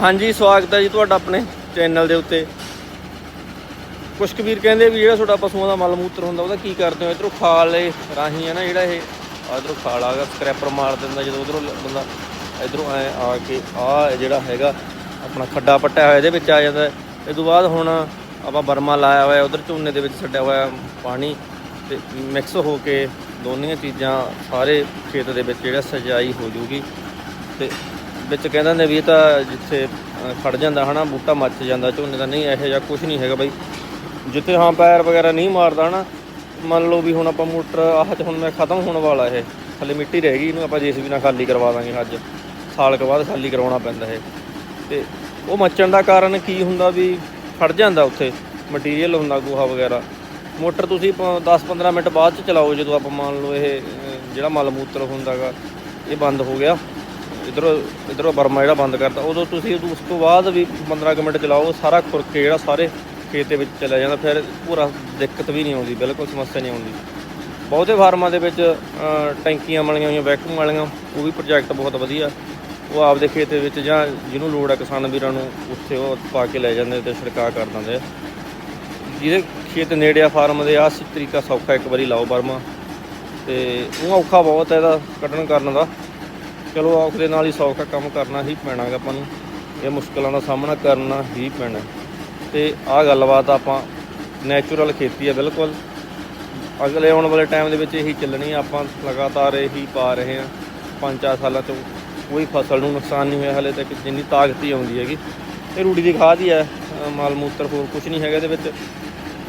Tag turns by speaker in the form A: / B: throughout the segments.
A: ਹਾਂਜੀ, ਸਵਾਗਤ ਹੈ ਜੀ ਤੁਹਾਡਾ ਆਪਣੇ ਚੈਨਲ ਦੇ ਉੱਤੇ। ਕੁਛ ਕੁ ਕਹਿੰਦੇ ਵੀ ਜਿਹੜਾ ਤੁਹਾਡਾ ਪਸ਼ੂਆਂ ਦਾ ਮਲ ਮੂਤਰ ਹੁੰਦਾ, ਉਹਦਾ ਕੀ ਕਰਦੇ ਹੋ? ਇਧਰੋਂ ਖਾਲ ਇਹ ਰਾਹੀਂ ਹੈ ਨਾ, ਜਿਹੜਾ ਇਹ ਇਧਰੋਂ ਖਾਲ ਆਗਾ ਸਕ੍ਰੈਪਰ ਮਾਰ ਦਿੰਦਾ ਜਦੋਂ ਉਧਰੋਂ ਬੰਦਾ ਇਧਰੋਂ ਐ ਆ ਕੇ ਆ ਜਿਹੜਾ ਹੈਗਾ, ਆਪਣਾ ਖੱਡਾ ਪੱਟਿਆ ਹੋਇਆ ਇਹਦੇ ਵਿੱਚ ਆ ਜਾਂਦਾ। ਇਹ ਤੋਂ ਬਾਅਦ ਹੁਣ ਆਪਾਂ ਬਰਮਾ ਲਾਇਆ ਹੋਇਆ, ਉਧਰ ਝੋਨੇ ਦੇ ਵਿੱਚ ਛੱਡਿਆ ਹੋਇਆ ਪਾਣੀ ਤੇ ਮਿਕਸ ਹੋ ਕੇ ਦੋਨੀਆਂ ਚੀਜ਼ਾਂ ਸਾਰੇ ਖੇਤ ਦੇ ਵਿੱਚ ਜਿਹੜਾ ਸਜਾਈ ਹੋ ਜੂਗੀ ਤੇ ਵਿੱਚ ਕਹਿੰਦੇ ਨੇ ਵੀ ਇਹ ਤਾਂ ਜਿੱਥੇ ਅਹ, ਖੜ ਜਾਂਦਾ ਹਨਾ ਬੂਟਾ ਮੱਚ ਜਾਂਦਾ ਝੋਨੇ ਦਾ ਨਹੀਂ ਇਹੋ ਜਿਹਾ ਕੁਝ ਨਹੀਂ ਹੈਗਾ ਬਾਈ। ਜਿੱਥੇ ਹਾਂ ਪੈਰ ਵਗੈਰਾ ਨਹੀਂ ਮਾਰਦਾ ਹਨਾ ਮੰਨ ਲਓ ਵੀ ਹੁਣ ਆਪਾਂ ਮੋਟਰ ਆਹ ਚ ਹੁਣ ਮੈਂ ਖਤਮ ਹੋਣ ਵਾਲਾ ਇਹ ਥੱਲੇ ਮਿੱਟੀ ਰਹਿ ਗਈ ਇਹਨੂੰ ਆਪਾਂ ਜੀਸੀਬੀ ਨਾਲ ਖਾਲੀ ਕਰਵਾ ਦਾਂਗੇ ਅੱਜ। ਸਾਲ ਕੁ ਬਾਅਦ ਖਾਲੀ ਕਰਵਾਉਣਾ ਪੈਂਦਾ ਇਹ। ਤੇ ਉਹ ਮੱਚਣ ਦਾ ਕਾਰਨ ਕੀ ਹੁੰਦਾ ਵੀ ਖੜ ਜਾਂਦਾ ਉੱਥੇ ਮਟੀਰੀਅਲ ਹੁੰਦਾ ਗੋਹਾ ਵਗੈਰਾ। ਮੋਟਰ ਤੁਸੀਂ 10-15 ਮਿੰਟ ਬਾਅਦ ਚ ਚਲਾਓ ਜਦੋਂ ਆਪਾਂ ਮੰਨ ਲਓ ਇਹ ਜਿਹੜਾ ਮਲ ਮੂਤਰ ਹੁੰਦਾਗਾ ਇਹ ਬੰਦ ਹੋ ਗਿਆ। ਇਧਰੋਂ ਇਧਰੋਂ ਬਰਮਾ ਜਿਹੜਾ ਬੰਦ ਕਰਤਾ, ਉਦੋਂ ਤੁਸੀਂ ਉਸ ਤੋਂ ਬਾਅਦ ਵੀ 15 ਕੁ ਮਿੰਟ ਚਲਾਓ, ਸਾਰਾ ਖੁਰਕੇ ਜਿਹੜਾ ਸਾਰੇ ਖੇਤ ਦੇ ਵਿੱਚ ਚਲਾ ਜਾਂਦਾ, ਫਿਰ ਪੂਰਾ ਦਿੱਕਤ ਵੀ ਨਹੀਂ ਆਉਂਦੀ, ਬਿਲਕੁਲ ਸਮੱਸਿਆ ਨਹੀਂ ਆਉਂਦੀ। ਬਹੁਤੇ ਫਾਰਮਾਂ ਦੇ ਵਿੱਚ ਟੈਂਕੀਆਂ ਵਾਲੀਆਂ ਹੋਈਆਂ ਵੈਕੂਮ ਵਾਲੀਆਂ, ਉਹ ਵੀ ਪ੍ਰੋਜੈਕਟ ਬਹੁਤ ਵਧੀਆ। ਉਹ ਆਪਦੇ ਖੇਤ ਦੇ ਵਿੱਚ ਜਾਂ ਜਿਹਨੂੰ ਲੋੜ ਹੈ ਕਿਸਾਨ ਵੀਰਾਂ ਨੂੰ, ਉੱਥੇ ਉਹ ਪਾ ਕੇ ਲੈ ਜਾਂਦੇ ਤੇ ਛਿੜਕਾਅ ਕਰ ਦਿੰਦੇ ਆ। ਜਿਹਦੇ ਖੇਤ ਨੇੜੇ ਆ ਫਾਰਮ ਦੇ, ਆਹ ਤਰੀਕਾ ਸੌਖਾ ਇੱਕ ਵਾਰੀ ਲਾਓ ਬਰਮਾ। ਤੇ ਉਹ ਔਖਾ ਬਹੁਤ ਹੈ ਇਹਦਾ, ਕੱਢਣ ਕਰਨ ਦਾ। ਚਲੋ ਔਖ ਦੇ ਨਾਲ ਹੀ ਸੌਖਾ ਕੰਮ ਕਰਨਾ ਹੀ ਪੈਣਾਗਾ ਆਪਾਂ ਨੂੰ। ਇਹ ਮੁਸ਼ਕਲਾਂ ਦਾ ਸਾਹਮਣਾ ਕਰਨਾ ਹੀ ਪੈਣਾ। ਤੇ ਆਹ ਗੱਲਬਾਤ ਆਪਾਂ ਨੈਚੁਰਲ ਖੇਤੀ ਹੈ ਬਿਲਕੁਲ। ਅਗਲੇ ਆਉਣ ਵਾਲੇ ਟਾਈਮ ਦੇ ਵਿੱਚ ਇਹੀ ਚੱਲਣੀ ਆਪਾਂ ਲਗਾਤਾਰ ਇਹੀ ਪਾ ਰਹੇ ਹਾਂ ਪੰਜ ਚਾਰ ਸਾਲਾਂ ਤੋਂ ਕੋਈ ਫਸਲ ਨੂੰ ਨੁਕਸਾਨ ਨਹੀਂ ਹੋਇਆ ਹਲੇ ਤੱਕ, ਜਿੰਨੀ ਤਾਕਤ ਹੀ ਆਉਂਦੀ ਹੈਗੀ। ਇਹ ਰੂੜੀ ਦੀ ਖਾਦ ਹੀ ਹੈ ਮਾਲ ਮੂਤਰ ਹੋਰ ਕੁਝ ਨਹੀਂ ਹੈਗਾ ਇਹਦੇ ਵਿੱਚ।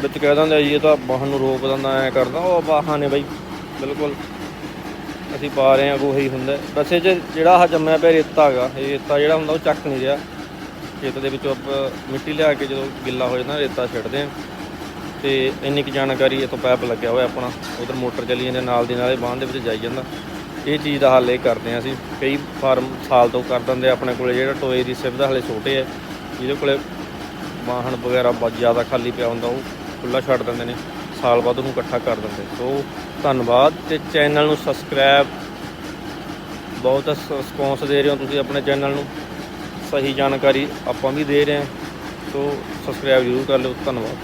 A: ਵਿੱਚ ਕਹਿ ਦਿੰਦੇ ਜੀ ਇਹ ਤਾਂ ਬਾਹਨ ਨੂੰ ਰੋਕ ਦਿੰਦਾ ਐ ਕਰਦਾ, ਉਹ ਵਾਹਨ ਨੇ ਬਾਈ, ਬਿਲਕੁਲ। ਅਸੀਂ ਪਾ ਰਹੇ ਹਾਂ, ਉਹੀ ਹੁੰਦਾ ਵੈਸੇ ਜੇ ਜਿਹੜਾ ਆਹ ਜੰਮਿਆ ਪਿਆ ਰੇਤਾ ਹੈਗਾ, ਇਹ ਰੇਤਾ ਜਿਹੜਾ ਹੁੰਦਾ ਉਹ ਚੱਕ ਨਹੀਂ ਰਿਹਾ। ਖੇਤ ਦੇ ਵਿੱਚੋਂ ਆਪਾਂ ਮਿੱਟੀ ਲਿਆ ਕੇ ਜਦੋਂ ਗਿੱਲਾ ਹੋ ਜਾਂਦਾ, ਰੇਤਾ ਛੱਡਦੇ ਹਾਂ। ਤੇ ਇੰਨੀ ਕੁ ਜਾਣਕਾਰੀ ਇਹ ਤੋਂ ਪੈਪ ਲੱਗਿਆ ਹੋਇਆ ਆਪਣਾ, ਉਧਰ ਮੋਟਰ ਚੱਲੀ ਜਾਂਦੇ ਨਾਲ ਦੀ ਨਾਲੇ ਬਾਂਹ ਦੇ ਵਿੱਚ ਜਾਈ ਜਾਂਦਾ। ਇਹ ਚੀਜ਼ ਦਾ ਹੱਲ ਇਹ ਕਰਦੇ ਆ ਅਸੀਂ। ਕਈ ਫਾਰਮ ਸਾਲ ਤੋਂ ਕਰ ਦਿੰਦੇ ਆਪਣੇ ਕੋਲੇ, ਜਿਹੜਾ ਟੋਏ ਦੀ ਸੁਵਿਧਾ ਹਲੇ ਛੋਟੇ ਆ, ਜਿਹਦੇ ਕੋਲੇ ਵਾਹਨ ਵਗੈਰਾ ਬਹੁਤ ਜ਼ਿਆਦਾ ਖਾਲੀ ਪਿਆ ਹੁੰਦਾ, ਉਹ ਖੁੱਲਾ ਛੱਡ ਦਿੰਦੇ ਨੇ। ਸਾਲ ਬਾਅਦ ਉਹਨੂੰ ਇਕੱਠਾ ਕਰ ਦਿੰਦੇ। ਸੋ ਧੰਨਵਾਦ ਤੇ ਚੈਨਲ ਨੂੰ ਸਬਸਕ੍ਰਾਈਬ। ਬਹੁਤ ਰਿਸਪੌਂਸ ਦੇ ਰਹੇ ਹੋ ਤੁਸੀਂ ਆਪਣੇ ਚੈਨਲ ਨੂੰ। ਸਹੀ ਜਾਣਕਾਰੀ ਆਪਾਂ ਵੀ ਦੇ ਰਹੇ ਹਾਂ। ਸੋ ਸਬਸਕ੍ਰਾਈਬ ਜ਼ਰੂਰ ਕਰ ਲਿਓ। ਧੰਨਵਾਦ।